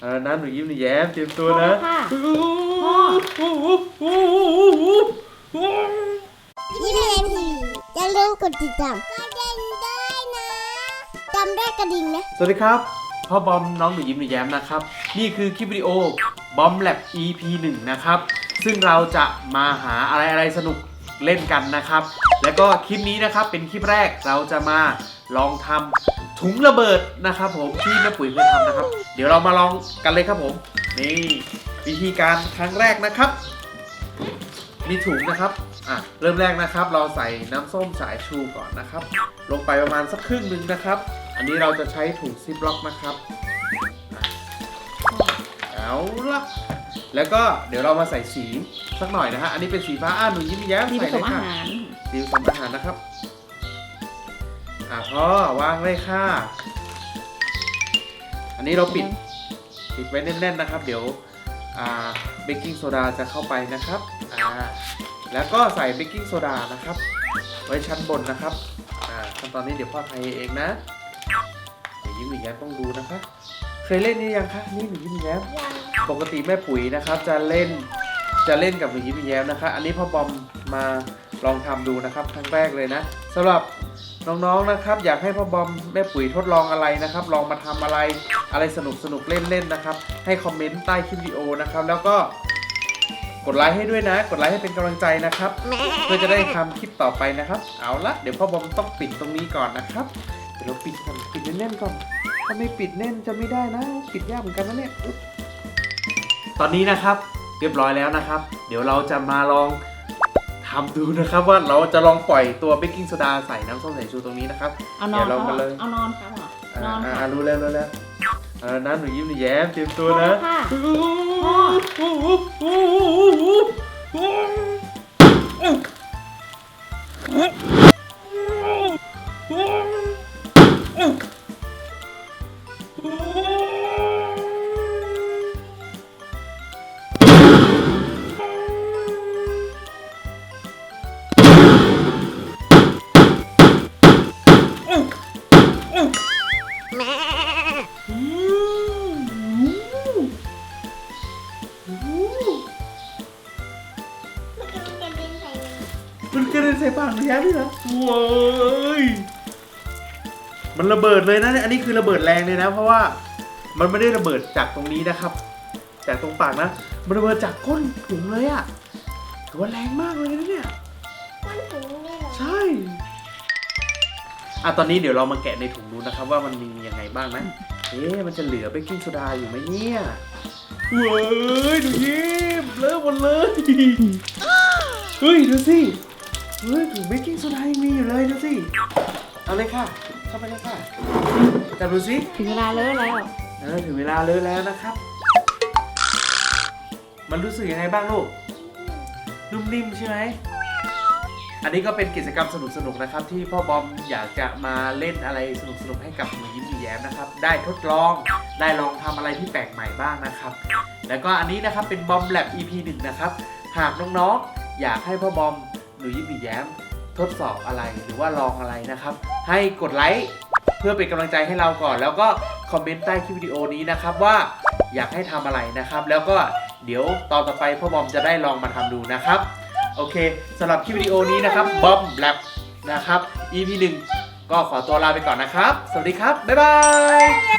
เอาละนะหนูยิ้มหนูแย้มเตรียมตัวนะพ่อค่ะยิ้มเลนทีอย่าลืมกดติดตามกระดิ่งด้วยนะจำได้กระดิ่งนะ สวัสดีครับพ่อบอมน้องหนูยิ้มหนูแย้มนะครับ นี่คือคลิปวิดีโอบอมแลบ EP 1 นะครับ ซึ่งเราจะมาหาอะไรอะไรสนุกเล่นกันนะครับ แล้วก็คลิปนี้นะครับเป็นคลิปแรกเราจะมาลองทำ ถุงระเบิดนะครับผมที่แม่ปุ๋ยเคยทำนะครับ เดี๋ยวเรามาลองกันเลยครับผม นี่วิธีการครั้งแรกนะครับ มีถุงนะครับอะเริ่มแรกนะครับ เราใส่น้ำส้มสายชูก่อนนะครับ ลงไปประมาณสักครึ่งหนึ่งนะครับ อันนี้เราจะใช้ถุงซิปล็อกนะครับอะเอาละแล้วก็เดี๋ยวเรามาใส่สีสักหน่อยนะฮะอันนี้เป็นสีฟ้าอ่าหนูยิ้มแย้มมีผใส่สเลมยอาค่ะหารสีผสมอาหารนะครับ อะพอวางเลยค่ะ อันนี้เราปิดปิดไว้แน่นๆนะครับ เดี๋ยวเบกกิ้งโซดาจะเข้าไปนะครับอ่าแล้วก็ใส่เบกกิ้งโซดานะครับ ไว้ชั้นบนนะครับอ่าขั้นตอนนี้เดี๋ยวพ่อไทยเองนะเดี๋ยวยิ้มหนูแย้มต้องดูนะคะ เคยเล่นนี่ยังคะนี่หนูยิ้มหนูแย้มยังปกติแม่ปุ๋ยนะครับ จะเล่นจะเล่นกับหนูยิ้มหนูแย้มนะคะ อันนี้พ่อบอมมาลองทำดูนะครับครั้งแรกเลยนะสำหรับ น้องๆนะครับ อยากให้พ่อบอมแม่ปุ๋ยทดลองอะไรนะครับ ลองมาทำอะไรอะไรสนุกสนุกเล่นๆนะครับ ให้คอมเมนต์ใต้คลิปวิดีโอนะครับ แล้วก็กดไลค์ให้ด้วยนะ กดไลค์ให้เป็นกำลังใจนะครับ เพื่อจะได้ทำคลิปต่อไปนะครับ เอาละเดี๋ยวพ่อบอมต้องปิดตรงนี้ก่อนนะครับ เดี๋ยวเราปิดก่อนปิดแน่นๆก่อน ถ้าไม่ปิดแน่นจะไม่ได้นะ ปิดยากเหมือนกันนะเนี่ย ตอนนี้นะครับ เรียบร้อยแล้วนะครับ เดี๋ยวเราจะมาลอง ทำดูนะครับว่าเราจะลองปล่อยตัวเบกกิ้งโซดาใส่น้ำส้มสายชูตรงนี้นะครับเอานอนเดี๋ยวเรามาเลยเอานอนค่ะพ่ออ่านอนอ่าค่ะ อ่ารู้แล้วรู้แล้วเอาละนะหนูยิ้มหนูแย้มเตรียมตัวนะพ่อค่ะมันกระดิ่ งใส่มือมันกระเด็นใส่ปากหนูแย้มด้วยนะเว้ยมันระเบิดเลยนะเนี่ยอันนี้คือระเบิดแรงเลยนะ เพราะว่ามันไม่ได้ระเบิดจากตรงนี้นะครับ จากตรงปากนะมันระเบิดจากก้นถุงเลยอะถือว่าแรงมากเลยนะเนี่ยมันถึงนี่เหรอใช่ อะตอนนี้เดี๋ยวเรามาแกะในถุงดูนะครับ ว่ามันมียังไงบ้างนะเอ๊ะมันจะเหลือเบกกิ้งโซดาอยู่ไหมเนี่ยเว้ยดูยิ้มเลอะหมดเลยเฮ้ยดูสิเฮ้ยถุงเบกกิ้งโซดายังมีอยู่เลยดูสิเอาเลยค่ะ เข้าไปเลยค่ะจับดูสิถึงเวลาเลิกแล้วเออถึงเวลาเลอะแล้วนะครับ มันรู้สึกยังไงบ้างลูกนุ่มนิ่มใช่ไหม อันนี้ก็เป็นกิจกรรมสนุกๆนนะครับ ที่พ่อบอมอยากจะมาเล่นอะไรสนุกๆให้กับหนูยิ้มหนูแย้มนะครับ ได้ทดลองได้ลองทำอะไรที่แปลกใหม่บ้างนะครับ แล้วก็อันนี้นะครับเป็นบอมแลบ EP 1นะครับหากน้องๆอยากให้พ่อบอมหนูยิ้มหนูแย้มทดสอบอะไรหรือว่าลองอะไรนะครับ ให้กดไลค์เพื่อเป็นกำลังใจให้เราก่อน แล้วก็คอมเมนต์ใต้คลิปวิดีโอนี้นะครับว่าอยากให้ทำอะไรนะครับ แล้วก็เดี๋ยวตอนต่อไปพ่อบอมจะได้ลองมาทำดูนะครับ โอเคสำหรับคลิปวิดีโอนี้นะครับบอมแลบนะครับ EP 1ก็ขอตัวลาไปก่อนนะครับ สวัสดีครับ บ๊ายบาย